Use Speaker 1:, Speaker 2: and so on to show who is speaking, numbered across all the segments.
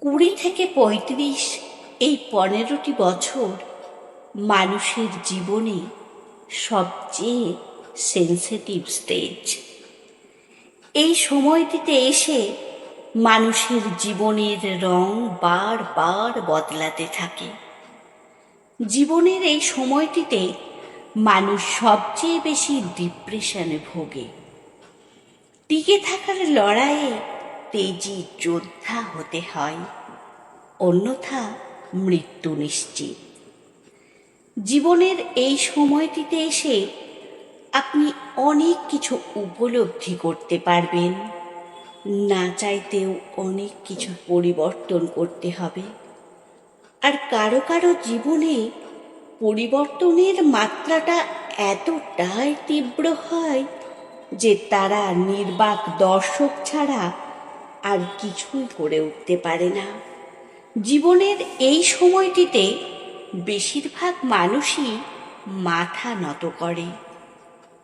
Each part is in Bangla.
Speaker 1: কুড়ি থেকে পঁয়ত্রিশ এই পনেরোটি বছর মানুষের জীবনে সবচেয়ে সেন্সিটিভ স্টেজ এই সময়টিতে এসে মানুষের জীবনের রং বার বার বদলাতে থাকে। জীবনের এই সময়টিতে মানুষ সবচেয়ে বেশি ডিপ্রেশনে ভোগে। টিকে থাকার লড়াইয়ে তেজি যোদ্ধা হতে হয়, অন্যথা মৃত্যু নিশ্চিত। জীবনের এই সময়টিতে এসে আপনি অনেক কিছু উপলব্ধি করতে পারবেন। না চাইতেও অনেক কিছু পরিবর্তন করতে হবে। আর কারও কারও জীবনে পরিবর্তনের মাত্রাটা এতটাই তীব্র হয় যে তারা নির্বাক দর্শক ছাড়া আর কিছুই করে উঠতে পারে না। জীবনের এই সময়টিতে বেশিরভাগ মানুষই মাথা নত করে।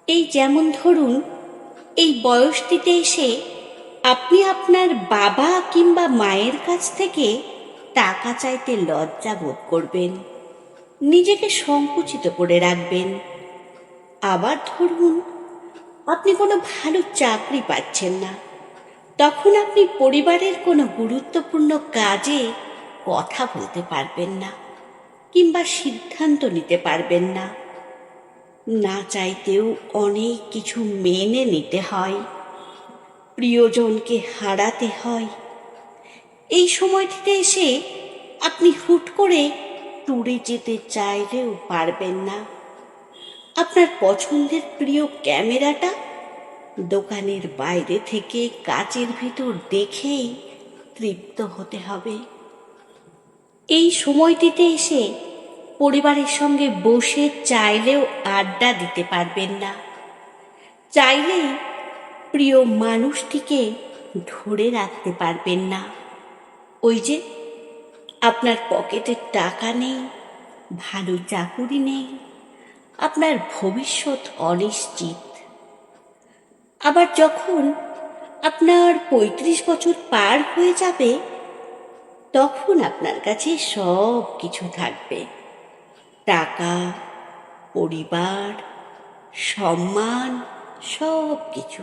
Speaker 1: এই যেমন ধরুন, এই বয়সটিতে এসে আপনি আপনার বাবা কিংবা মায়ের কাছ থেকে টাকা চাইতে লজ্জা বোধ করবেন, নিজেকে সংকুচিত করে রাখবেন। আবার ধরুন, আপনি কোনো ভালো চাকরি পাচ্ছেন না। তখন আপনি পরিবারের কোনো গুরুত্বপূর্ণ কাজে কথা বলতে পারবেন না, কিংবা সিদ্ধান্ত নিতে পারবেন না। না চাইতেও অনেক কিছু মেনে নিতে হয়, প্রিয়জনকে হারাতে হয়। এই সময়টিতে এসে আপনি হুট করে ট্যুরে যেতে চাইলেও পারবেন না। আপনার পছন্দের প্রিয় ক্যামেরাটা দোকানের বাইরে থেকে কাচের ভিতর দেখেই তৃপ্ত হতে হবে। এই সময়টিতে এসে পরিবারের সঙ্গে বসে চাইলেও আড্ডা দিতে পারবেন না। চাইলেই প্রিয় মানুষটিকে ধরে রাখতে পারবেন না। ওই যে, আপনার পকেটে টাকা নেই, ভালো চাকুরি নেই, আপনার ভবিষ্যৎ অনিশ্চিত। আবার যখন আপনার পঁয়ত্রিশ বছর পার হয়ে যাবে, তখন আপনার কাছে সব কিছু থাকবে। টাকা, পরিবার, সম্মান, সব কিছু।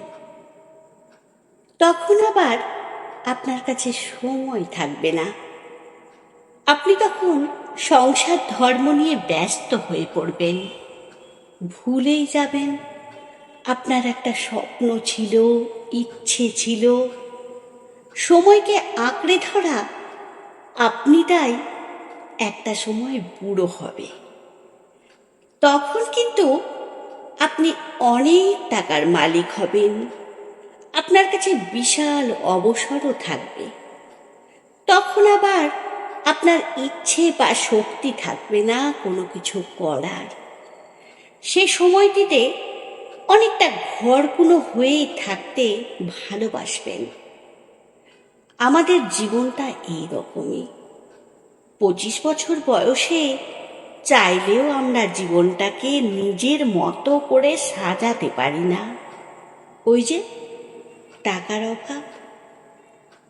Speaker 1: তখন আবার আপনার কাছে সময় থাকবে না। আপনি তখন সংসার ধর্ম নিয়ে ব্যস্ত হয়ে পড়বেন, ভুলেই যাবেন। আপনার একটা স্বপ্ন ছিল, ইচ্ছে ছিল। সময়কে আঁকড়ে ধরা, আপনি তাই একটা সময় বুড়ো হবে। তখন কিন্তু আপনি অনেক টাকার মালিক হবেন। আপনার কাছে বিশাল অবসরও থাকবে। তখন আবার আপনার ইচ্ছে বা শক্তি থাকবে না কোনো কিছু করার। সে সময়টিতে অনেকটা ঘরকুনো হয়েই থাকতে ভালোবাসবেন। আমাদের জীবনটা এই রকমই পঁচিশ বছর বয়সে চাইলেও আমরা জীবনটাকে নিজের মতো করে সাজাতে পারি না। ওই যে টাকার অভাব।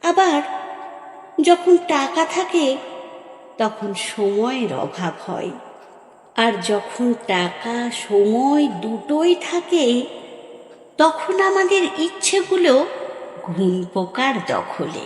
Speaker 1: আবার যখন টাকা থাকে, তখন সময়ের অভাব হয়। আর যখন টাকা সময় দুটোই থাকে তখন আমাদের ইচ্ছেগুলো ঘুম পোকার দখলে।